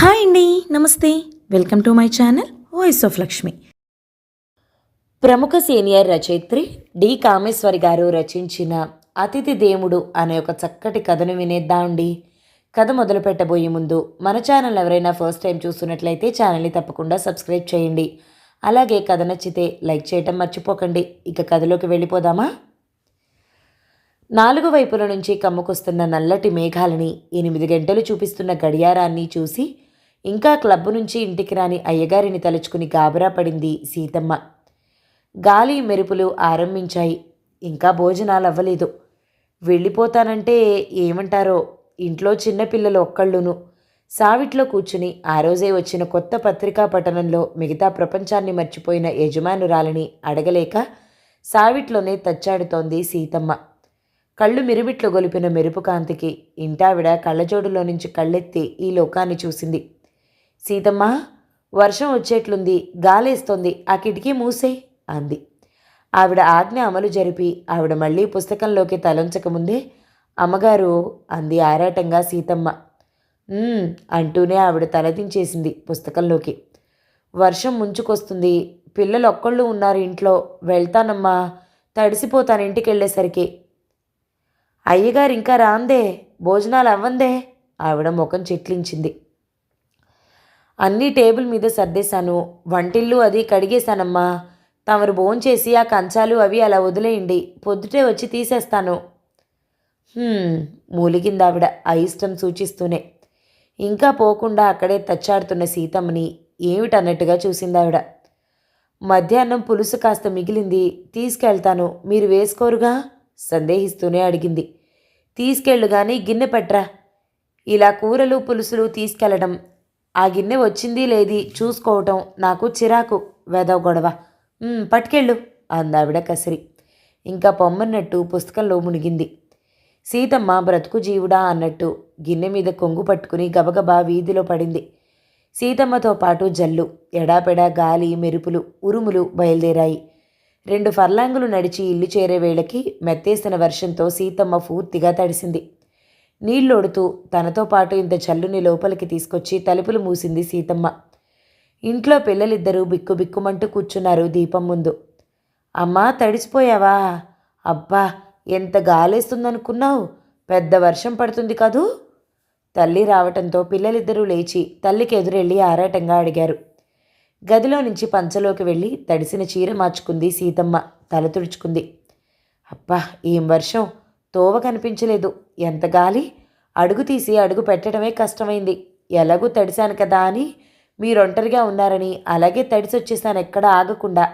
Hi అండి నమస్తే. Welcome to my channel voice of Lakshmi. ప్రముఖ సీనియర్ రచయిత్రి డి. కామేశ్వరి గారు రచించిన అతిథి దేవుడు అనే ఒక చక్కటి కథను వినేద్దామండి కథ మొదలు పెట్టబోయే ముందు మన ఛానల్ ఎవరైనా ఫస్ట్ టైం చూస్తున్నట్లయితే ఛానల్ని తప్పకుండా సబ్స్క్రైబ్ చేయండి. అలాగే కథ నచ్చితే లైక్ చేయటం మర్చిపోకండి. ఇక కథలోకి వెళ్ళిపోదామా? నాలుగు వైపుల నుంచి కమ్ముకొస్తున్న నల్లటి మేఘాలని ఎనిమిది గంటలు చూపిస్తున్న గడియారాన్ని చూసి ఇంకా క్లబ్బు నుంచి ఇంటికి రాని అయ్యగారిని తలుచుకుని గాబరా పడింది సీతమ్మ. గాలి మెరుపులు ఆరంభించాయి. ఇంకా భోజనాలు అవ్వలేదు వెళ్ళిపోతానంటే ఏమంటారో? ఇంట్లో చిన్నపిల్లలు ఒక్కళ్ళును. సావిట్లో కూర్చుని ఆ రోజే వచ్చిన కొత్త పత్రికా పఠనంలో మిగతా ప్రపంచాన్ని మర్చిపోయిన యజమానురాలని అడగలేక సావిట్లోనే తచ్చాడుతోంది సీతమ్మ. కళ్ళు మిరుమిట్లు గొలిపిన మెరుపు కాంతికి ఇంటావిడ కళ్ళజోడులో నుంచి కళ్ళెత్తి ఈ లోకాన్ని చూసింది. సీతమ్మ వర్షం వచ్చేట్లుంది గాలేస్తోంది ఆ కిటికీ మూసే అంది. ఆవిడ ఆజ్ఞ అమలు జరిపి ఆవిడ మళ్ళీ పుస్తకంలోకి తలంచకముందే అమ్మగారు అంది ఆరాటంగా సీతమ్మ. అంటూనే ఆవిడ తలదించేసింది పుస్తకంలోకి. వర్షం ముంచుకొస్తుంది పిల్లలు ఒక్కళ్ళు ఉన్నారు ఇంట్లో వెళ్తానమ్మా తడిసిపోతాను ఇంటికి వెళ్ళేసరికి అయ్యగారు ఇంకా రాందే భోజనాలు అవ్వందే ఆవిడ ముఖం చెట్లించింది. అన్నీ టేబుల్ మీద సర్దేశాను. వంటిల్లు అది కడిగేశానమ్మా. తమరు భోంచేసి ఆ కంచాలు అవి అలా వదిలేయండి. పొద్దుటే వచ్చి తీసేస్తాను. మూలిగిందావిడ మూలిగింది ఆవిడ అయిష్టం సూచిస్తూనే. ఇంకా పోకుండా అక్కడే తచ్చాడుతున్న సీతమ్మని ఏమిటన్నట్టుగా చూసింది ఆవిడ మధ్యాహ్నం పులుసు కాస్త మిగిలింది. తీసుకెళ్తాను. మీరు వేసుకోరుగా? సందేహిస్తూనే అడిగింది. తీసుకెళ్ళు కానీ గిన్నె పట్రా. ఇలా కూరలు పులుసులు తీసుకెళ్ళడం ఆ గిన్నె వచ్చింది లేది చూసుకోవటం నాకు చిరాకు. వెదవ గొడవ. పట్టుకెళ్ళు అందావిడ కసిరి. ఇంకా పొమ్మన్నట్టు పుస్తకంలో మునిగింది. సీతమ్మ బ్రతుకు జీవుడా అన్నట్టు గిన్నె మీద కొంగు పట్టుకుని గబగబా వీధిలో పడింది. సీతమ్మతో పాటు జల్లు ఎడాపెడా గాలి మెరుపులు ఉరుములు బయలుదేరాయి. రెండు ఫర్లాంగులు నడిచి ఇల్లు చేరే వేళకి మెత్తేసిన వర్షంతో సీతమ్మ పూర్తిగా తడిసింది. నీళ్ళొడుతూ తనతో పాటు ఇంత చల్లుని లోపలికి తీసుకొచ్చి తలుపులు మూసింది సీతమ్మ. ఇంట్లో పిల్లలిద్దరూ బిక్కు బిక్కుమంటూ కూర్చున్నారు దీపం ముందు. అమ్మా తడిసిపోయావా? అబ్బా ఎంత గాలేస్తుందనుకున్నావు? పెద్ద వర్షం పడుతుంది కదూ? తల్లి రావటంతో పిల్లలిద్దరూ లేచి తల్లికి ఎదురెళ్ళి ఆరాటంగా అడిగారు. గదిలో నుంచి పంచలోకి వెళ్ళి తడిసిన చీర మార్చుకుంది సీతమ్మ. తల తుడుచుకుంది. అబ్బా ఏం వర్షం? తోవ కనిపించలేదు. ఎంత గాలి? అడుగు తీసి అడుగు పెట్టడమే కష్టమైంది. ఎలాగూ తడిశాను కదా అని మీరొంటరిగా ఉన్నారని అలాగే తడిసొచ్చేసాను ఎక్కడ ఆగకుండా.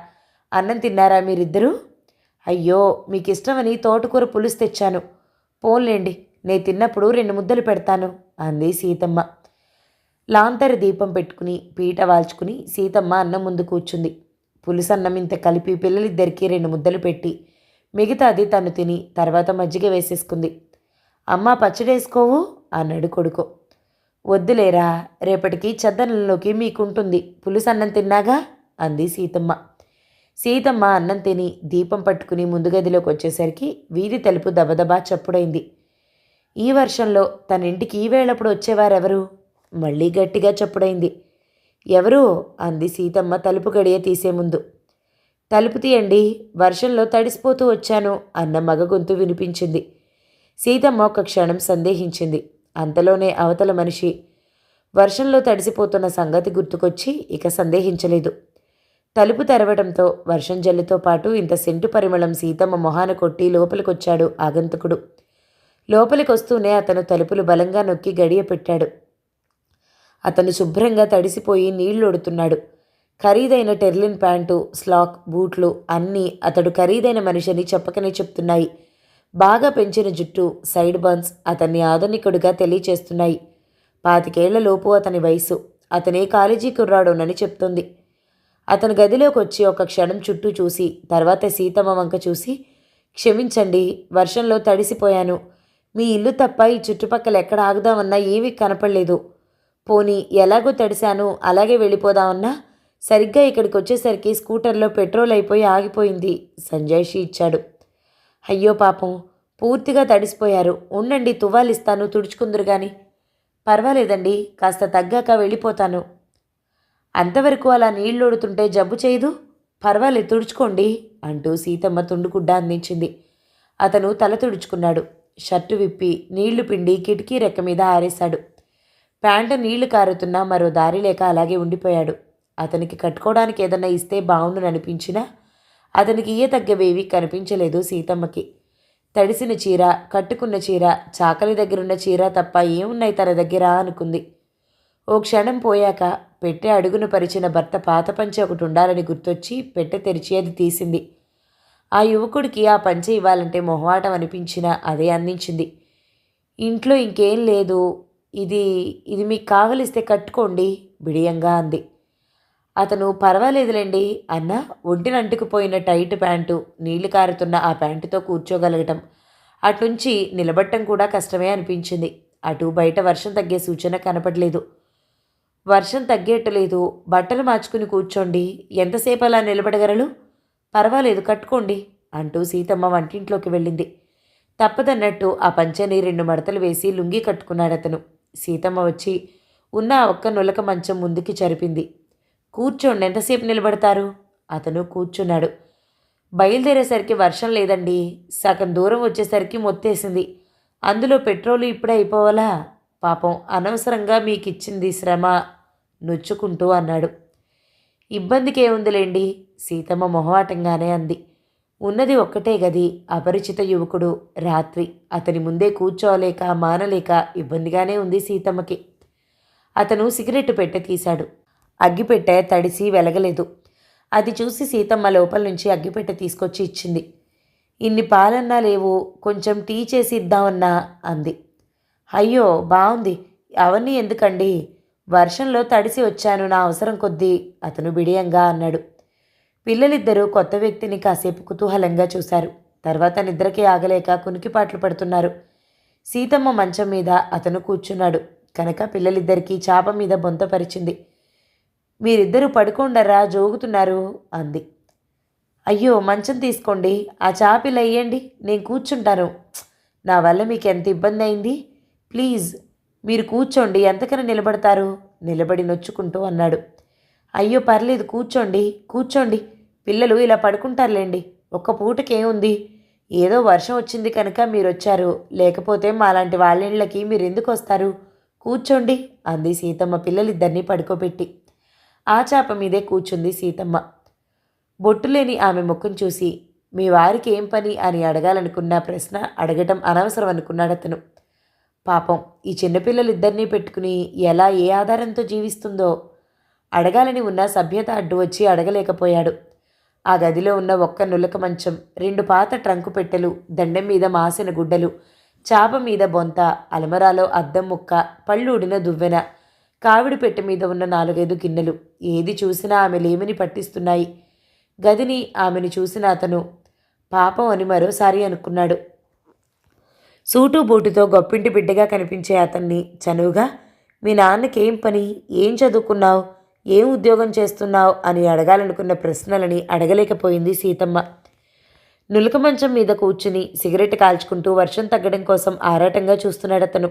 అన్నం తిన్నారా మీరిద్దరూ? అయ్యో మీకు ఇష్టమని తోటకూర పులుసు తెచ్చాను. పోన్లేండి నే తిన్నప్పుడు రెండు ముద్దలు పెడతాను అంది సీతమ్మ. లాంతర దీపం పెట్టుకుని పీట వాల్చుకుని సీతమ్మ అన్నం ముందు కూర్చుంది. పులుసన్నం ఇంత కలిపి పిల్లలిద్దరికీ రెండు ముద్దలు పెట్టి మిగతాది తను తిని తర్వాత మజ్జిగ వేసేసుకుంది. అమ్మ పచ్చడేసుకోవు అన్నాడు కొడుకు. వద్దులేరా రేపటికి చద్దనంలోకి మీకుంటుంది. పులుసన్నం తిన్నాగా? అంది సీతమ్మ. సీతమ్మ అన్నం తిని దీపం పట్టుకుని ముందు గదిలోకి వచ్చేసరికి వీధి తలుపు దబదబా చప్పుడైంది. ఈ వర్షంలో తన ఇంటికి ఈ వేళప్పుడు వచ్చేవారెవరు? మళ్ళీ గట్టిగా చప్పుడైంది. ఎవరు? అంది సీతమ్మ తలుపు గడియ తీసే ముందు. తలుపు తీయండి వర్షంలో తడిసిపోతూ వచ్చాను అన్న మగ గొంతు వినిపించింది. సీతమ్మ ఒక క్షణం సందేహించింది. అంతలోనే అవతల మనిషి వర్షంలో తడిసిపోతున్న సంగతి గుర్తుకొచ్చి ఇక సందేహించలేదు. తలుపు తెరవడంతో వర్షం జల్లుతో పాటు ఇంత సెంటు పరిమళం సీతమ్మ మొహాన కొట్టి లోపలికొచ్చాడు ఆగంతకుడు. లోపలికొస్తూనే అతను తలుపులు బలంగా నొక్కి గడియ పెట్టాడు అతను శుభ్రంగా తడిసిపోయి నీళ్ళొడుతున్నాడు. ఖరీదైన టెర్లిన్ ప్యాంటు స్లాక్ బూట్లు అన్నీ అతడు ఖరీదైన మనిషిని చెప్పకనే చెప్తున్నాయి. బాగా పెంచిన జుట్టు సైడ్ బన్స్ అతన్ని ఆధునికుడిగా తెలియచేస్తున్నాయి. పాతికేళ్ళలోపు అతని వయసు. అతనే కాలేజీ కుర్రాడోనని చెప్తుంది. అతను గదిలోకి వచ్చి ఒక క్షణం చుట్టూ చూసి తర్వాత సీతమ్మ వంక చూసి క్షమించండి వర్షంలో తడిసిపోయాను. మీ ఇల్లు తప్ప ఈ చుట్టుపక్కల ఎక్కడ ఆగుదామన్నా ఏమీ కనపడలేదు. పోనీ ఎలాగో తడిశాను అలాగే వెళ్ళిపోదామన్నా? సరిగ్గా ఇక్కడికి వచ్చేసరికి స్కూటర్లో పెట్రోల్ అయిపోయి ఆగిపోయింది. సంజయ్షి ఇచ్చాడు. అయ్యో పాపం పూర్తిగా తడిసిపోయారు. ఉండండి తువ్వాలిస్తాను తుడుచుకుందరు గాని. పర్వాలేదండి కాస్త తగ్గాక వెళ్ళిపోతాను. అంతవరకు అలా నీళ్ళొడుతుంటే జబ్బు చేయదు? పర్వాలేదు తుడుచుకోండి అంటూ సీతమ్మ తుండుగుడ్డ అందించింది. అతను తల తుడుచుకున్నాడు. షర్టు విప్పి నీళ్ళు పిండి కిటికీ రెక్క మీద ఆరేశాడు. ప్యాంటు నీళ్ళు కారుతున్నా మరో దారి లేక అలాగే ఉండిపోయాడు. అతనికి కట్టుకోవడానికి ఏదన్నా ఇస్తే బాగుండు అనిపించినా అతనికి ఇయ్య తగ్గవేవి కనిపించలేదు సీతమ్మకి. తడిసిన చీర కట్టుకున్న చీర చాకలి దగ్గరున్న చీర తప్ప ఏమున్నాయి తన దగ్గర అనుకుంది. ఓ క్షణం పోయాక పెట్టె అడుగును పరిచిన భర్త పాత పంచె ఒకటి ఉండాలని గుర్తొచ్చి పెట్టె తెరిచి అది తీసింది. ఆ యువకుడికి ఆ పంచె ఇవ్వాలంటే మొహమాటం అనిపించినా అదే అందించింది. ఇంట్లో ఇంకేం లేదు ఇది ఇది మీకు కావలిస్తే కట్టుకోండి బిడియంగా అంది. అతను పర్వాలేదులేండి అన్న ఒంటిని అంటుకుపోయిన టైట్ ప్యాంటు నీళ్ళు కారుతున్న ఆ ప్యాంటుతో కూర్చోగలగటం. అటునుంచి నిలబట్టం కూడా కష్టమే అనిపించింది. అటు బయట వర్షం తగ్గే సూచన కనపడలేదు. వర్షం తగ్గేట్టలేదు. బట్టలు మార్చుకుని కూర్చోండి. ఎంతసేపు అలా నిలబడగలరు పర్వాలేదు కట్టుకోండి అంటూ సీతమ్మ వంటింట్లోకి వెళ్ళింది. తప్పదన్నట్టు ఆ పంచని రెండు మడతలు వేసి లుంగి కట్టుకున్నాడు అతను సీతమ్మ వచ్చి ఉన్న ఒక్క నులక మంచం ముందుకి జరిపింది. కూర్చోండి ఎంతసేపు నిలబడతారు? అతను కూర్చున్నాడు. బయలుదేరేసరికి వర్షం లేదండి. సగం దూరం వచ్చేసరికి మొత్తేసింది. అందులో పెట్రోలు ఇప్పుడే అయిపోవాలా? పాపం అనవసరంగా మీకు ఇచ్చింది శ్రమ నొచ్చుకుంటూ అన్నాడు. ఇబ్బందికి ఏముందిలేండి సీతమ్మ మొహమాటంగానే అంది. ఉన్నది ఒక్కటే గది. అపరిచిత యువకుడు రాత్రి. అతని ముందే కూర్చోలేక మానలేక ఇబ్బందిగానే ఉంది సీతమ్మకి. అతను సిగరెట్ పెట్టె తీశాడు. అగ్గిపెట్టె తడిసి వెలగలేదు. అది చూసి సీతమ్మ లోపల నుంచి అగ్గిపెట్టె తీసుకొచ్చి ఇచ్చింది. ఇన్ని పాలన్నా లేవు కొంచెం టీ చేసి ఇద్దామన్నా అంది. అయ్యో బాగుంది అవన్నీ ఎందుకండి? వర్షంలో తడిసి వచ్చాను నా అవసరం కొద్దీ అతను బిడియంగా అన్నాడు. పిల్లలిద్దరూ కొత్త వ్యక్తిని కాసేపు కుతూహలంగా చూశారు. తర్వాత నిద్రకి ఆగలేక కునికిపాట్లు పడుతున్నారు. సీతమ్మ మంచం మీద అతను కూర్చున్నాడు. కనుక పిల్లలిద్దరికీ చాప మీద బొంతపరిచింది మీరిద్దరూ పడుకోండరా జోగుతున్నారు అంది. అయ్యో మంచం తీసుకోండి ఆ చాపిలు అయ్యండి నేను కూర్చుంటాను. నా వల్ల మీకు ఎంత ఇబ్బంది అయింది? ప్లీజ్ మీరు కూర్చోండి ఎంతకన్నా నిలబడతారు? నిలబడి నొచ్చుకుంటూ అన్నాడు. అయ్యో పర్లేదు కూర్చోండి కూర్చోండి పిల్లలు ఇలా పడుకుంటారులేండి ఒక్క పూటకేముంది? ఏదో వర్షం వచ్చింది కనుక మీరు వచ్చారు లేకపోతే మాలాంటి వాళ్ళిళ్ళకి మీరు ఎందుకు వస్తారు కూర్చోండి అంది సీతమ్మ పిల్లలిద్దరినీ పడుకోబెట్టి. ఆ చాప మీదే కూర్చుంది సీతమ్మ. బొట్టులేని ఆమె ముఖం చూసి మీ వారికి ఏం పని? అని అడగాలనుకున్న ప్రశ్న అడగటం అనవసరం అనుకున్నాడు అతను. పాపం ఈ చిన్నపిల్లలిద్దరినీ పెట్టుకుని ఎలా ఏ ఆధారంతో జీవిస్తుందో? అడగాలని ఉన్న సభ్యత అడ్డు వచ్చి అడగలేకపోయాడు. ఆ గదిలో ఉన్న ఒక్క నులక మంచం రెండు పాత ట్రంకు పెట్టెలు దండెం మీద మాసిన గుడ్డలు చాప మీద బొంత అలమరాలో అద్దం ముక్క పళ్ళూడిన దువ్వెన కావిడి పెట్టె మీద ఉన్న నాలుగైదు గిన్నెలు. ఏది చూసినా ఆమె లేమిని పట్టిస్తున్నాయి. గదిని ఆమెను చూసిన అతను పాపం అని మరోసారి అనుకున్నాడు. సూటు బూటుతో గొప్పింటి బిడ్డగా కనిపించే అతన్ని చనువుగా మీ నాన్నకి ఏం పని? ఏం చదువుకున్నావు? ఏం ఉద్యోగం చేస్తున్నావు? అని అడగాలనుకున్న ప్రశ్నలని అడగలేకపోయింది సీతమ్మ. నులక మంచం మీద కూర్చుని సిగరెట్ కాల్చుకుంటూ వర్షం తగ్గడం కోసం ఆరాటంగా చూస్తున్నాడు అతను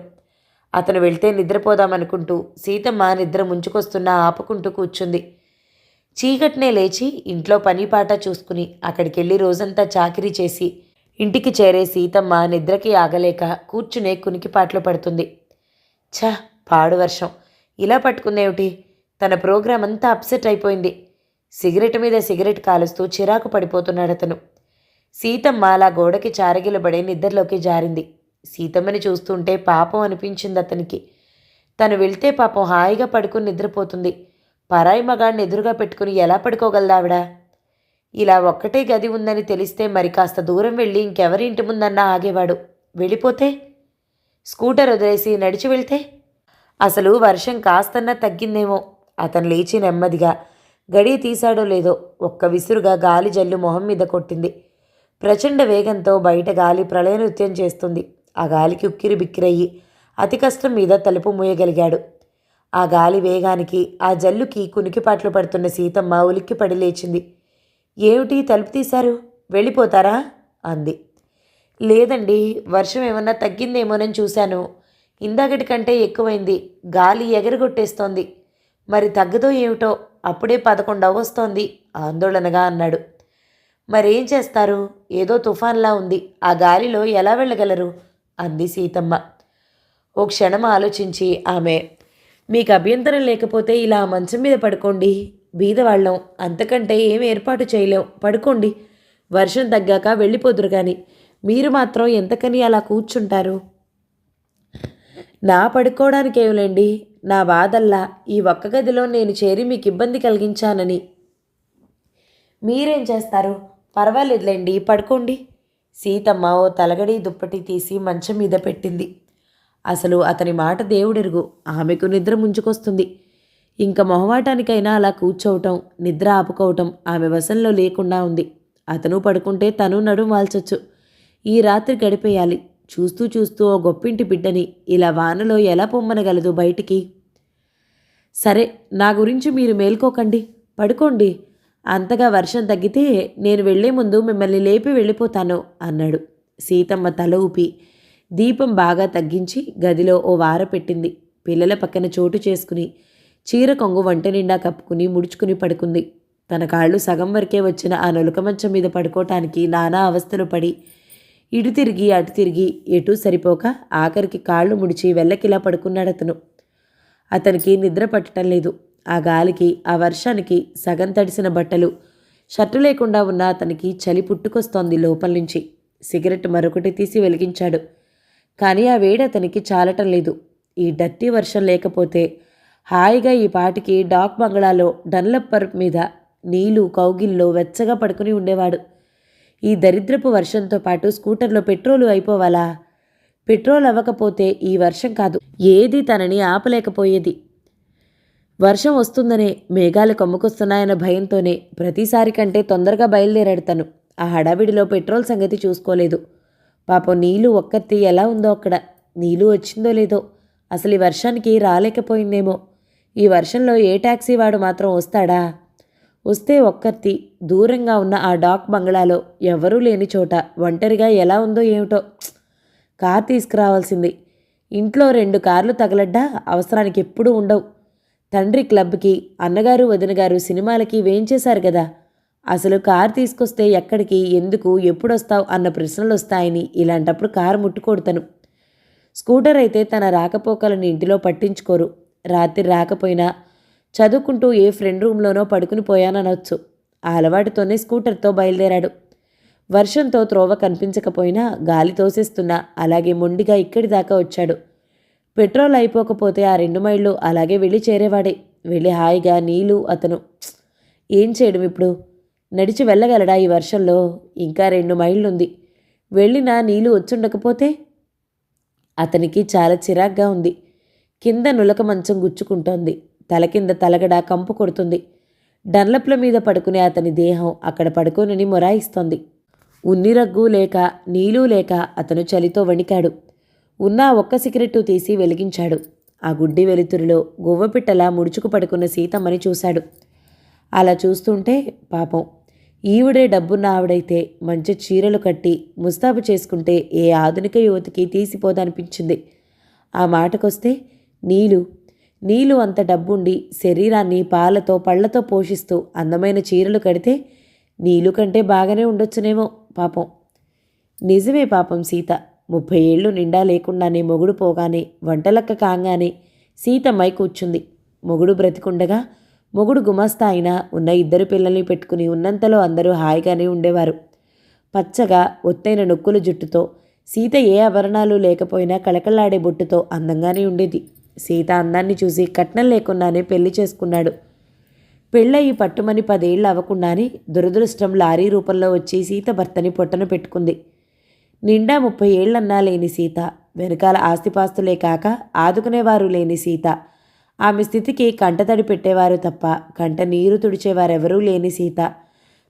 అతను వెళ్తే నిద్రపోదామనుకుంటూ సీతమ్మ నిద్ర ముంచుకొస్తున్నా ఆపుకుంటూ కూర్చుంది. చీకట్నే లేచి ఇంట్లో పని పాట చూసుకుని అక్కడికెళ్ళి రోజంతా చాకిరీ చేసి ఇంటికి చేరే సీతమ్మ నిద్రకి ఆగలేక కూర్చునే కునికిపాట్లు పడుతుంది. ఛ పాడు వర్షం. ఇలా పట్టుకుందేమిటి? తన ప్రోగ్రాం అంతా అప్సెట్ అయిపోయింది. సిగరెట్ మీద సిగరెట్ కాలుస్తూ చిరాకు పడిపోతున్నాడు అతను సీతమ్మ అలా గోడకి చారగిలబడే నిద్రలోకి జారింది. సీతమ్మని చూస్తుంటే పాపం అనిపించింది అతనికి. తను వెళ్తే పాపం హాయిగా పడుకుని నిద్రపోతుంది. పరాయి మగాడిని ఎదురుగా పెట్టుకుని ఎలా పడుకోగలదావిడ? ఇలా ఒక్కటే గది ఉందని తెలిస్తే మరి కాస్త దూరం వెళ్ళి ఇంకెవరి ఇంటి ముందన్నా ఆగేవాడు? వెళ్ళిపోతే? స్కూటర్ వదిలేసి నడిచి వెళ్తే? అసలు వర్షం కాస్తన్నా తగ్గిందేమో. అతను లేచి నెమ్మదిగా గడి తీశాడో లేదో ఒక్క విసురుగా గాలి జల్లు మొహం మీద కొట్టింది. ప్రచండ వేగంతో బయట గాలి ప్రళయ నృత్యం చేస్తుంది. ఆ గాలికి ఉక్కిరి బిక్కిరయ్యి. అతి కష్టం మీద తలుపు మూయగలిగాడు. ఆ గాలి వేగానికి ఆ జల్లుకి కునికిపాట్లు పడుతున్న సీతమ్మ ఉలిక్కిపడి లేచింది. ఏమిటి తలుపు తీశారు? వెళ్ళిపోతారా? అంది. లేదండి వర్షం ఏమన్నా తగ్గిందేమోనని చూశాను. ఇందాకటి కంటే ఎక్కువైంది. గాలి ఎగరగొట్టేస్తోంది. మరి తగ్గదో ఏమిటో? అప్పుడే పదకొండవ వస్తోంది ఆందోళనగా అన్నాడు. మరేం చేస్తారు? ఏదో తుఫాన్లా ఉంది. ఆ గాలిలో ఎలా వెళ్ళగలరు? అంది సీతమ్మ. ఓ క్షణం ఆలోచించి ఆమె మీకు అభ్యంతరం లేకపోతే ఇలా మంచం మీద పడుకోండి. బీదవాళ్ళం అంతకంటే ఏం ఏర్పాటు చేయలేం. పడుకోండి. వర్షం తగ్గాక వెళ్ళిపోదురు కానీ మీరు మాత్రం ఎంతకని అలా కూర్చుంటారు? నా పడుకోవడానికి ఏమిలేండి. నా బాధల్లా. ఈ ఒక్క గదిలో నేను చేరి మీకు ఇబ్బంది కలిగించానని. మీరేం చేస్తారు? పర్వాలేదులేండి. పడుకోండి. సీతమ్మ ఓ తలగడి దుప్పటి తీసి మంచం మీద పెట్టింది. అసలు అతని మాట దేవుడెరుగు. ఆమెకు నిద్ర ముంచుకొస్తుంది. ఇంక మొహమాటానికైనా అలా కూర్చోవటం నిద్ర ఆపుకోవటం ఆమె వశంలో లేకుండా ఉంది. అతను పడుకుంటే తను నడుం వాల్చొచ్చు. ఈ రాత్రి గడిపేయాలి. చూస్తూ చూస్తూ ఓ గొప్పింటి బిడ్డని ఇలా వానలో ఎలా పొమ్మనగలదు బయటికి? సరే నా గురించి మీరు మేల్కోకండి. పడుకోండి. అంతగా వర్షం తగ్గితే నేను వెళ్ళే ముందు మిమ్మల్ని లేపి వెళ్ళిపోతాను అన్నాడు. సీతమ్మ తల ఊపి దీపం బాగా తగ్గించి గదిలో ఓ వార పెట్టింది. పిల్లల పక్కన చోటు చేసుకుని చీర కొంగు వంట నిండా కప్పుకుని ముడుచుకుని పడుకుంది. తన కాళ్ళు సగం వరకే వచ్చిన ఆ నొలక మంచం మీద పడుకోవటానికి నానా అవస్థలు పడి ఇటు తిరిగి అటు తిరిగి ఎటూ సరిపోక ఆఖరికి కాళ్ళు ముడిచి వెళ్ళకిలా పడుకున్నాడు అతను అతనికి నిద్ర పట్టడం లేదు. ఆ గాలికి ఆ వర్షానికి సగం తడిసిన బట్టలు. షర్టు లేకుండా ఉన్న అతనికి చలి పుట్టుకొస్తోంది లోపల నుంచి. సిగరెట్ మరొకటి తీసి వెలిగించాడు. కానీ ఆ వేడి అతనికి చాలటం లేదు. ఈ డర్టీ వర్షం లేకపోతే హాయిగా ఈ పాటికి డాక్ బంగ్లాలో డన్లప్ పరుపు మీద నీళ్ళు కౌగిల్లో వెచ్చగా పడుకుని ఉండేవాడు. ఈ దరిద్రపు వర్షంతో పాటు స్కూటర్లో పెట్రోలు అయిపోవాలా? పెట్రోల్ అవ్వకపోతే ఈ వర్షం కాదు. ఏది తనని ఆపలేకపోయేది. వర్షం వస్తుందనే మేఘాలు కమ్ముకొస్తున్నాయన్న భయంతోనే ప్రతిసారి కంటే తొందరగా బయలుదేరాడు తను. ఆ హడావిడిలో పెట్రోల్ సంగతి చూసుకోలేదు. పాపం నీళ్ళు ఒక్కత్తి ఎలా ఉందో అక్కడ. నీళ్ళు వచ్చిందో లేదో. అసలు ఈ వర్షానికి రాలేకపోయిందేమో. ఈ వర్షంలో ఏ టాక్సీ వాడు మాత్రం వస్తాడా? వస్తే ఒక్కత్తి దూరంగా ఉన్న ఆ డాక్ బంగ్లాలో ఎవరూ లేని చోట ఒంటరిగా ఎలా ఉందో ఏమిటో. కార్ తీసుకురావాల్సింది. ఇంట్లో రెండు కార్లు తగలడ్డా అవసరానికి ఎప్పుడూ ఉండవు. తండ్రి క్లబ్కి అన్నగారు వదినగారు సినిమాలకి వేయించేశారు కదా. అసలు కార్ తీసుకొస్తే ఎక్కడికి ఎందుకు ఎప్పుడొస్తావు అన్న ప్రశ్నలు వస్తాయని ఇలాంటప్పుడు కారు ముట్టుకొడతాను. స్కూటర్ అయితే తన రాకపోకలను ఇంటిలో పట్టించుకోరు. రాత్రి రాకపోయినా చదువుకుంటూ ఏ ఫ్రెండ్ రూమ్లోనో పడుకుని పోయాననొచ్చు. ఆ అలవాటుతోనే స్కూటర్తో బయలుదేరాడు. వర్షంతో త్రోవ కనిపించకపోయినా గాలి తోసేస్తున్నా అలాగే మొండిగా ఇక్కడి దాకా వచ్చాడు. పెట్రోల్ అయిపోకపోతే ఆ రెండు మైళ్ళు అలాగే వెళ్ళి చేరేవాడే. వెళ్ళి హాయిగా నీళ్ళు అతను ఏం చేయడం ఇప్పుడు? నడిచి వెళ్ళగలడా ఈ వర్షంలో? ఇంకా రెండు మైళ్ళుంది. వెళ్ళినా నీళ్ళు వచ్చుండకపోతే? అతనికి చాలా చిరాగ్గా ఉంది. కింద నులక మంచం గుచ్చుకుంటోంది. తల కింద తలగడ కంపు కొడుతుంది. డన్లప్ల మీద పడుకునే అతని దేహం అక్కడ పడుకోనని మొరాయిస్తోంది. ఉన్నిరగ్గు లేక నీళ్ళు లేక అతను చలితో వణికాడు. ఉన్న ఒక్క సిగరెట్టు తీసి వెలిగించాడు. ఆ గుడ్డి వెలుతురులో గువ్వపిట్టలా ముడుచుకు పడుకున్న సీతమ్మని చూశాడు. అలా చూస్తుంటే పాపం ఈవిడే డబ్బున్న ఆవిడైతే మంచి చీరలు కట్టి ముస్తాబు చేసుకుంటే ఏ ఆధునిక యువతికి తీసిపోదనిపించింది. ఆ మాటకొస్తే నీలు నీలు అంత డబ్బుండి శరీరాన్ని పాలతో పళ్ళతో పోషిస్తూ అందమైన చీరలు కడితే నీలు కంటే బాగానే ఉండొచ్చునేమో పాపం. నిజమే పాపం సీత ముప్పై ఏళ్ళు నిండా లేకుండానే మొగుడు పోగానే వంటలక్క కాగానే సీతమ్మై కూర్చుంది. మొగుడు బ్రతికుండగా మొగుడు గుమస్తా అయినా ఉన్న ఇద్దరు పిల్లల్ని పెట్టుకుని ఉన్నంతలో అందరూ హాయిగానే ఉండేవారు. పచ్చగా ఒత్తైన నొక్కుల జుట్టుతో సీత ఏ ఆభరణాలు లేకపోయినా కళకళలాడే బొట్టుతో అందంగానే ఉండేది. సీత అందాన్ని చూసి కట్నం లేకుండానే పెళ్ళి చేసుకున్నాడు. పెళ్ళయి పట్టుమని పదేళ్ళు అవ్వకుండానే దురదృష్టం లారీ రూపంలో వచ్చి సీత భర్తని పొట్టన పెట్టుకుంది. నిండా ముప్పై ఏళ్ళన్నా లేని సీత వెనకాల ఆస్తిపాస్తులే కాక ఆదుకునేవారు లేని సీత. ఆమె స్థితికి కంటతడి పెట్టేవారు తప్ప కంట నీరు తుడిచేవారెవరూ లేని సీత.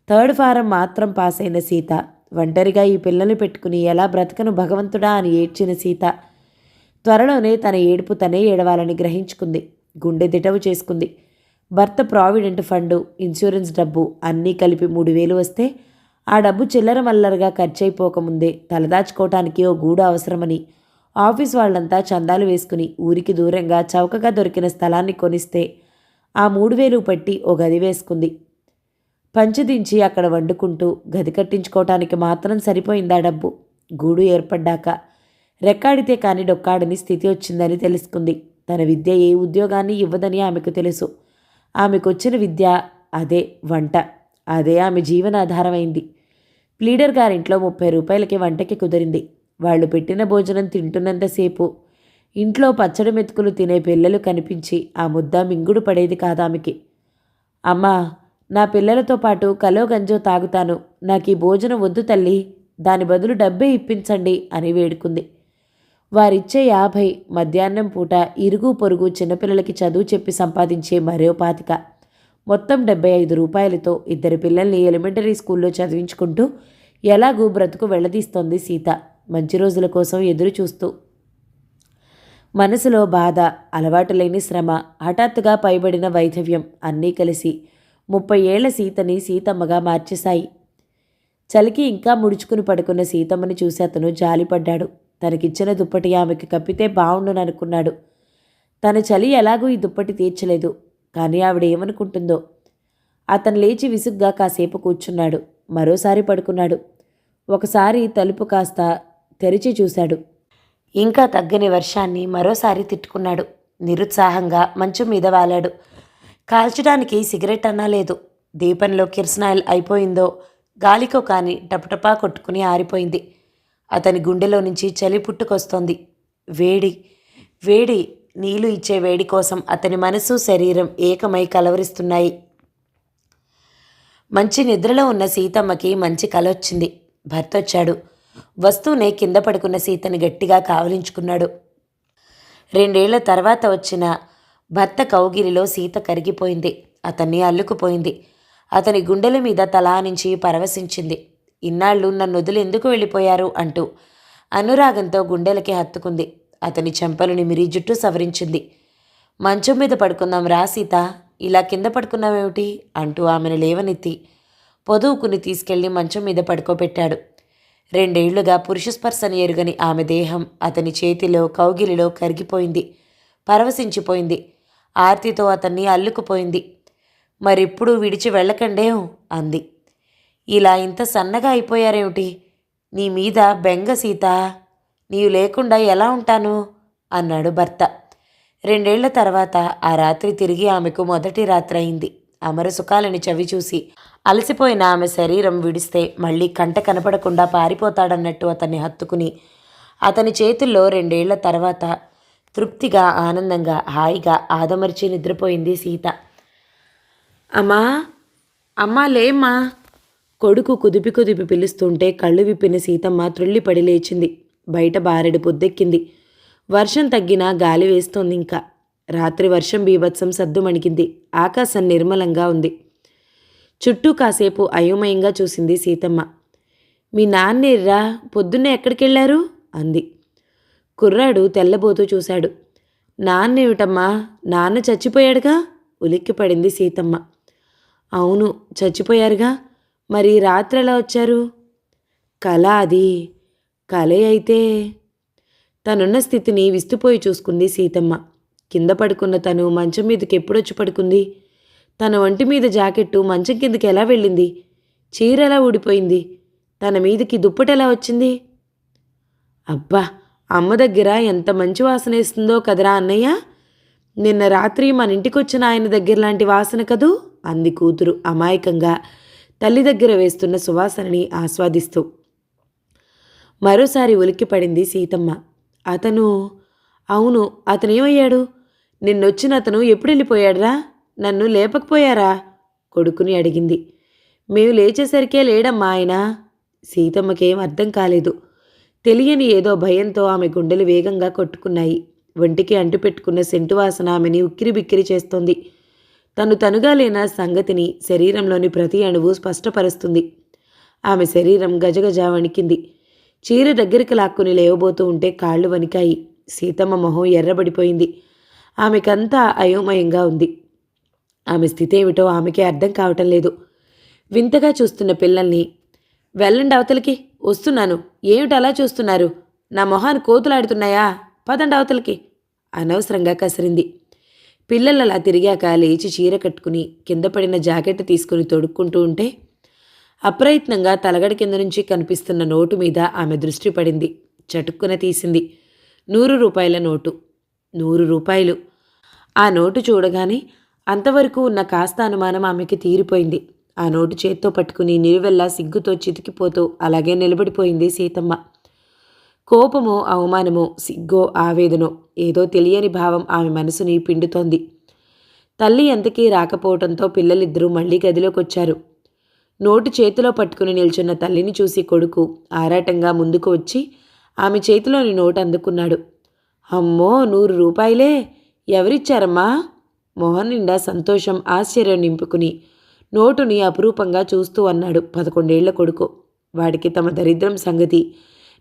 థర్డ్ ఫారం మాత్రం పాస్ అయిన సీత. ఒంటరిగా ఈ పిల్లల్ని పెట్టుకుని ఎలా బ్రతకను భగవంతుడా అని ఏడ్చిన సీత. త్వరలోనే తన ఏడుపు తనే ఏడవాలని గ్రహించుకుంది. గుండె దిటవు చేసుకుంది. భర్త ప్రావిడెంట్ ఫండు ఇన్సూరెన్స్ డబ్బు అన్నీ కలిపి మూడు వేలు వస్తే ఆ డబ్బు చిల్లర మల్లరగా ఖర్చయిపోకముందే తలదాచుకోవటానికి ఓ గూడు అవసరమని. ఆఫీస్ వాళ్ళంతా చందాలు వేసుకుని ఊరికి దూరంగా చౌకగా దొరికిన స్థలాన్ని కొనిస్తే ఆ మూడు వేలు పెట్టి ఓ గది వేసుకుంది. పంచదించి అక్కడ వండుకుంటూ గది కట్టించుకోవటానికి మాత్రం సరిపోయిందా డబ్బు? గూడు ఏర్పడ్డాక రెక్కాడితే కాని డొక్కాడని స్థితి వచ్చిందని తెలుసుకుంది. తన విద్య ఏ ఉద్యోగాన్ని ఇవ్వదని ఆమెకు తెలుసు. ఆమెకొచ్చిన విద్య అదే వంట. అదే ఆమె జీవనాధారమైంది. ప్లీడర్ గారింట్లో ముప్పై రూపాయలకి వంటకి కుదిరింది. వాళ్ళు పెట్టిన భోజనం తింటున్నంతసేపు. ఇంట్లో పచ్చడి మెతుకులు తినే పిల్లలు కనిపించి ఆ ముద్ద మింగుడు పడేది కాదామెకి. అమ్మా నా పిల్లలతో పాటు కలో గంజో తాగుతాను. నాకు ఈ భోజనం వద్దు తల్లి. దాని బదులు డబ్బే ఇప్పించండి అని వేడుకుంది. వారిచ్చే యాభై మధ్యాహ్నం పూట ఇరుగు పొరుగు చిన్నపిల్లలకి చదువు చెప్పి సంపాదించే మరో పాతిక. మొత్తం డెబ్బై ఐదు రూపాయలతో ఇద్దరు పిల్లల్ని ఎలిమెంటరీ స్కూల్లో చదివించుకుంటూ ఎలాగూ బ్రతుకు వెళ్ళదీస్తోంది సీత మంచి రోజుల కోసం ఎదురు చూస్తూ మనసులో బాధ అలవాటు లేని శ్రమ హఠాత్తుగా పైబడిన వైధవ్యం అన్నీ కలిసి ముప్పై ఏళ్ళ సీతని సీతమ్మగా మార్చేశాయి. చలికి ఇంకా ముడుచుకుని పడుకున్న సీతమ్మని చూసి అతను జాలిపడ్డాడు. తనకిచ్చిన దుప్పటి ఆమెకి కప్పితే బావుండుననుకున్నాడు. తన చలి ఎలాగూ ఈ దుప్పటి తీర్చలేదు. కానీ ఆవిడ ఏమనుకుంటుందో అతను లేచి విసుగ్గా కాసేపు కూర్చున్నాడు. మరోసారి పడుకున్నాడు. ఒకసారి తలుపు కాస్త తెరిచి చూశాడు. ఇంకా తగ్గని వర్షాన్ని మరోసారి తిట్టుకున్నాడు. నిరుత్సాహంగా మంచం మీద వాలాడు. కాల్చడానికి సిగరెట్ అన్నా లేదు. దీపంలో కిరసనాయిల్ అయిపోయిందో గాలికో కాని టపటపా కొట్టుకుని ఆరిపోయింది. అతని గుండెలో నుంచి చలి పుట్టుకొస్తోంది. వేడి వేడి నీళ్ళు ఇచ్చే వేడి కోసం అతని మనసు శరీరం ఏకమై కలవరిస్తున్నాయి. మంచి నిద్రలో ఉన్న సీతమ్మకి మంచి కల వచ్చింది భర్త వచ్చాడు వస్తూనే కింద పడుకున్న సీతని గట్టిగా కావలించుకున్నాడు. రెండేళ్ళ తర్వాత వచ్చిన భర్త కౌగిలిలో సీత కరిగిపోయింది. అతన్ని అల్లుకుపోయింది. అతని గుండెల మీద తలానించి పరవశించింది. ఇన్నాళ్ళు నన్ను వదిలి ఎందుకు వెళ్ళిపోయారు అంటూ అనురాగంతో గుండెలకి హత్తుకుంది. అతని చెంపలు నిమిరి జుట్టు సవరించింది. మంచం మీద పడుకుందాం రా సీత. ఇలా కింద పడుకున్నావేమిటి? అంటూ ఆమెను లేవనెత్తి పొదువుకుని తీసుకెళ్ళి మంచం మీద పడుకోబెట్టాడు. రెండేళ్ళుగా పురుష స్పర్శని ఎరుగని ఆమె దేహం అతని చేతిలో కౌగిలిలో కరిగిపోయింది. పరవశించిపోయింది. ఆర్తితో అతన్ని అల్లుకుపోయింది. మరిప్పుడు విడిచి వెళ్ళకండే? అంది. ఇలా ఇంత సన్నగా అయిపోయారేమిటి? నీ మీద బెంగ సీత. నీవు లేకుండా ఎలా ఉంటాను? అన్నాడు భర్త. రెండేళ్ళ తర్వాత ఆ రాత్రి తిరిగి ఆమెకు మొదటి రాత్రి అయింది అమర సుఖాలని చవి చూసి అలసిపోయిన ఆమె శరీరం విడిస్తే మళ్ళీ కంట కనపడకుండా పారిపోతాడన్నట్టు అతన్ని హత్తుకుని అతని చేతుల్లో రెండేళ్ళ తర్వాత తృప్తిగా ఆనందంగా హాయిగా ఆదమర్చి నిద్రపోయింది సీత. అమ్మా అమ్మా లేమ్మా కొడుకు కుదిపి కుదిపి పిలుస్తుంటే కళ్ళు విప్పిన సీతమ్మ త్రుళ్ళిపడి లేచింది. బయట బారెడు పొద్దెక్కింది. వర్షం తగ్గినా గాలి వేస్తోంది ఇంకా రాత్రి వర్షం బీభత్సం సద్దు మణికింది. ఆకాశం నిర్మలంగా ఉంది. చుట్టూ కాసేపు అయోమయంగా చూసింది సీతమ్మ. మీ నాన్నేర్రా పొద్దున్నే ఎక్కడికెళ్ళారు? అంది. కుర్రాడు తెల్లబోతూ చూశాడు. నాన్నేమిటమ్మా నాన్న చచ్చిపోయాడుగా? ఉలిక్కిపడింది సీతమ్మ. అవును చచ్చిపోయారుగా. మరి రాత్రి ఎలా వచ్చారు? కళ అది కలే అయితే. తనున్న స్థితిని విస్తుపోయి చూసుకుంది సీతమ్మ. కింద పడుకున్న తను మంచం మీదకి ఎప్పుడొచ్చి పడుకుంది? తన ఒంటి మీద జాకెట్టు మంచం కిందకి ఎలా వెళ్ళింది? చీర ఎలా ఊడిపోయింది? తన మీదకి దుప్పటెలా వచ్చింది? అబ్బా! అమ్మ దగ్గర ఎంత మంచి వాసన వేస్తుందో కదరా అన్నయ్య! నిన్న రాత్రి మన ఇంటికి వచ్చిన ఆయన దగ్గర లాంటి వాసన కదూ? అంది కూతురు అమాయకంగా. తల్లి దగ్గర వేస్తున్న సువాసనని ఆస్వాదిస్తూ. మరోసారి ఉలిక్కిపడింది సీతమ్మ. అతను అవును అతనేమయ్యాడు? నిన్నొచ్చిన అతను ఎప్పుడు వెళ్ళిపోయాడురా నన్ను లేపకపోయారా? కొడుకుని అడిగింది. మేము లేచేసరికే లేడమ్మా ఆయన. సీతమ్మకేం అర్థం కాలేదు. తెలియని ఏదో భయంతో ఆమె గుండెలు వేగంగా కొట్టుకున్నాయి. ఒంటికి అంటుపెట్టుకున్న సెంటు వాసన ఆమెని ఉక్కిరి బిక్కిరి చేస్తోంది. తను తనుగా లేన సంగతిని శరీరంలోని ప్రతి అణువు స్పష్టపరుస్తుంది. ఆమె శరీరం గజగజ వణికింది. చీర దగ్గరికి లాక్కుని లేవబోతూ ఉంటే కాళ్ళు వణికాయి. సీతమ్మ మొహం ఎర్రబడిపోయింది. ఆమెకంతా అయోమయంగా ఉంది. ఆమె స్థితి ఏమిటో ఆమెకే అర్థం కావటం లేదు. వింతగా చూస్తున్న పిల్లల్ని వెళ్ళండి అవతలికి వస్తున్నాను. ఏమిటి అలా చూస్తున్నారు? నా మొహాన్ని కోతులాడుతున్నాయా? పదండి అవతలికి. అనవసరంగా కసిరింది. పిల్లలు అలా తిరిగాక లేచి చీర కట్టుకుని కింద పడిన జాకెట్ తీసుకుని తొడుక్కుంటూ ఉంటే అప్రయత్నంగా తలగడ కింద నుంచి కనిపిస్తున్న నోటు మీద ఆమె దృష్టి పడింది. చటుక్కున తీసింది. నూరు రూపాయల నోటు. నూరు రూపాయలు. ఆ నోటు చూడగానే అంతవరకు ఉన్న కాస్త అనుమానం ఆమెకి తీరిపోయింది. ఆ నోటు చేత్తో పట్టుకుని నిలువెల్లా సిగ్గుతో చితికిపోతూ అలాగే నిలబడిపోయింది సీతమ్మ. కోపమో అవమానమో సిగ్గో ఆవేదనో ఏదో తెలియని భావం ఆమె మనసుని పిండుతోంది. తల్లి ఎంతకీ రాకపోవటంతో పిల్లలిద్దరూ మళ్ళీ గదిలోకి వచ్చారు నోటు చేతిలో పట్టుకుని నిల్చున్న తల్లిని చూసి కొడుకు ఆరాటంగా ముందుకు వచ్చి ఆమె చేతిలోని నోటు అందుకున్నాడు. అమ్మో నూరు రూపాయలే! ఎవరిచ్చారమ్మా? మోహన్ నిండా సంతోషం ఆశ్చర్యం నింపుకుని నోటుని అపురూపంగా చూస్తూ అన్నాడు పదకొండేళ్ళ కొడుకు. వాడికి తమ దరిద్రం సంగతి.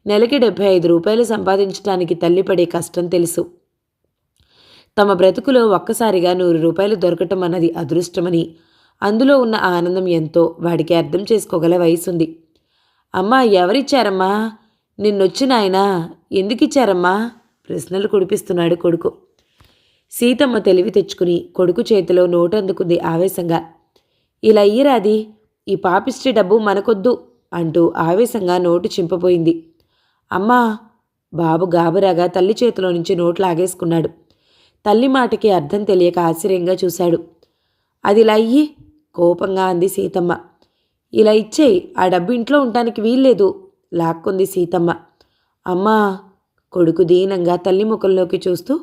నెలకి డెబ్భై ఐదు రూపాయలు సంపాదించడానికి తల్లిపడే కష్టం తెలుసు. తమ బ్రతుకులో ఒక్కసారిగా నూరు రూపాయలు దొరకటం అన్నది అదృష్టమని అందులో ఉన్న ఆనందం ఎంతో వాడికి అర్థం చేసుకోగల వయసుంది. అమ్మా ఎవరిచ్చారమ్మా? నిన్నొచ్చిన ఆయన ఎందుకిచ్చారమ్మా? ప్రశ్నలు కుడిపిస్తున్నాడు కొడుకు. సీతమ్మ తెలివి తెచ్చుకుని కొడుకు చేతిలో నోటందుకుంది ఆవేశంగా. ఇలా ఇయ్యరాది ఈ పాపిష్టి డబ్బు మనకొద్దు అంటూ ఆవేశంగా నోటు చింపబోయింది. అమ్మా బాబు గాబరాగా తల్లి చేతిలో నుంచి నోటు లాగేసుకున్నాడు తల్లి మాటకి అర్థం తెలియక ఆశ్చర్యంగా చూశాడు. అది ఇలా అయ్యి కోపంగా అంది సీతమ్మ. ఇలా ఇచ్చేయి ఆ డబ్బు ఇంట్లో ఉండటానికి వీల్లేదు లాక్కుంది సీతమ్మ. అమ్మా కొడుకు దీనంగా తల్లి ముఖంలోకి చూస్తూ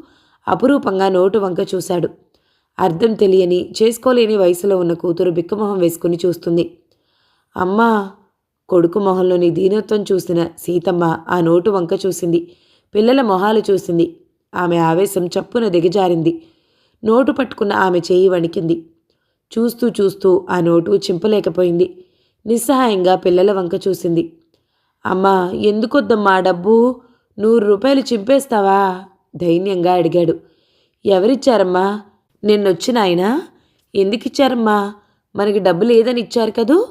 అపురూపంగా నోటు వంక చూశాడు. అర్థం తెలియని చేసుకోలేని వయసులో ఉన్న కూతురు బిక్కమొహం వేసుకుని చూస్తుంది. అమ్మా కొడుకు మొహంలోని దీనత్వం చూసిన సీతమ్మ ఆ నోటు వంక చూసింది. పిల్లల మొహాలు చూసింది. ఆమె ఆవేశం చప్పున దిగజారింది. నోటు పట్టుకున్న ఆమె చేయి వణికింది. చూస్తూ చూస్తూ ఆ నోటు చింపలేకపోయింది. నిస్సహాయంగా పిల్లల వంక చూసింది. అమ్మా ఎందుకొద్దమ్మా డబ్బు? నూరు రూపాయలు చింపేస్తావా? దైన్యంగా అడిగాడు. ఎవరిచ్చారమ్మా? నిన్నొచ్చిన ఆయన? ఎందుకిచ్చారమ్మా? మనకి డబ్బు లేదని ఇచ్చారు కదూ?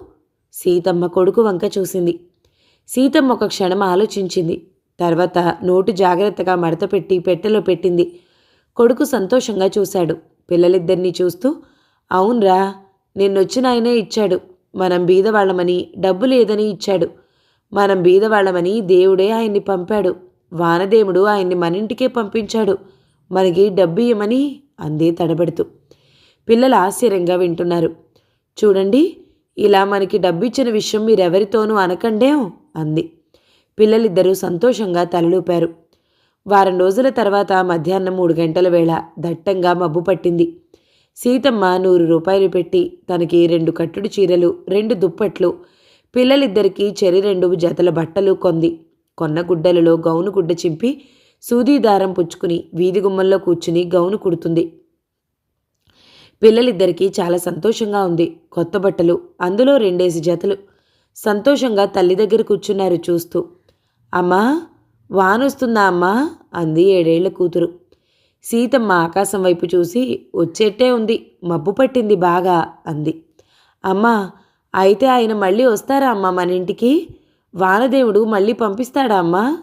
సీతమ్మ కొడుకు వంక చూసింది. సీతమ్మ ఒక క్షణం ఆలోచించింది. తర్వాత నోటు జాగ్రత్తగా మడతపెట్టి పెట్టెలో పెట్టింది. కొడుకు సంతోషంగా చూశాడు. పిల్లలిద్దరినీ చూస్తూ అవునరా నిన్నొచ్చినాయనే ఇచ్చాడు. మనం బీదవాళ్ళమని డబ్బు లేదని ఇచ్చాడు. మనం బీదవాళ్ళమని దేవుడే ఆయన్ని పంపాడు. వానదేవుడు ఆయన్ని మన ఇంటికే పంపించాడు. మనకి డబ్బు ఇవ్వమని అందే తడబడుతూ. పిల్లలు ఆశ్చర్యంగా వింటున్నారు. చూడండి ఇలా మనకి డబ్బు ఇచ్చిన విషయం మీరెవరితోనూ అనకండేం? అంది. పిల్లలిద్దరూ సంతోషంగా తలలూపారు. వారం రోజుల తర్వాత మధ్యాహ్నం మూడు గంటల వేళ దట్టంగా మబ్బు పట్టింది. సీతమ్మ నూరు రూపాయలు పెట్టి తనకి రెండు కట్టుడు చీరలు రెండు దుప్పట్లు పిల్లలిద్దరికీ చెరి రెండు జతల బట్టలు కొంది. కొన్న గుడ్డలలో గౌను గుడ్డ చింపి సూదీ దారం పుచ్చుకుని వీధి గుమ్మల్లో కూర్చుని గౌను కుడుతుంది. పిల్లలిద్దరికీ చాలా సంతోషంగా ఉంది. కొత్త బట్టలు అందులో రెండేసి జతలు. సంతోషంగా తల్లి దగ్గర కూర్చున్నారు చూస్తూ. అమ్మా వానొస్తుందా అమ్మా? అంది ఏడేళ్ళ కూతురు. సీతమ్మ ఆకాశం వైపు చూసి వచ్చేట్టే ఉంది మబ్బు పట్టింది బాగా అంది. అమ్మా అయితే ఆయన మళ్ళీ వస్తారా అమ్మా మన ఇంటికి? వానదేవుడు మళ్ళీ పంపిస్తాడా అమ్మా?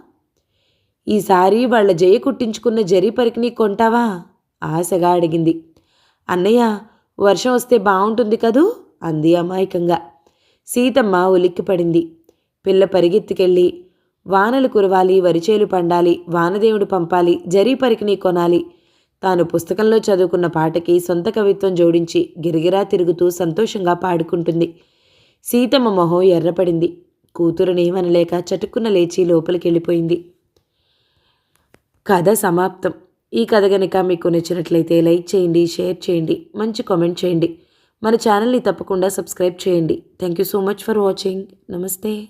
ఈసారి వాళ్ళ జయ కుట్టించుకున్న జరీ పరికిని కొంటావా? ఆశగా అడిగింది. అన్నయ్య వర్షం వస్తే బాగుంటుంది కదూ? అంది అమాయకంగా. సీతమ్మ ఉలిక్కిపడింది. పిల్ల పరిగెత్తుకెళ్ళి వానలు కురవాలి వరిచేలు పండాలి వానదేవుడు పంపాలి జరీ పరికిని కొనాలి. తాను పుస్తకంలో చదువుకున్న పాటకి సొంత కవిత్వం జోడించి గిరిగిరా తిరుగుతూ సంతోషంగా పాడుకుంటుంది. సీతమ్మ మొహం ఎర్రపడింది. కూతురునేమనలేక చటుక్కున లేచి లోపలికి వెళ్ళిపోయింది కథ సమాప్తం. ఈ కథ కనుక మీకు నచ్చినట్లయితే లైక్ చేయండి షేర్ చేయండి మంచి కామెంట్ చేయండి. మన ఛానల్ని తప్పకుండా సబ్స్క్రైబ్ చేయండి. Thank you so much for watching. నమస్తే.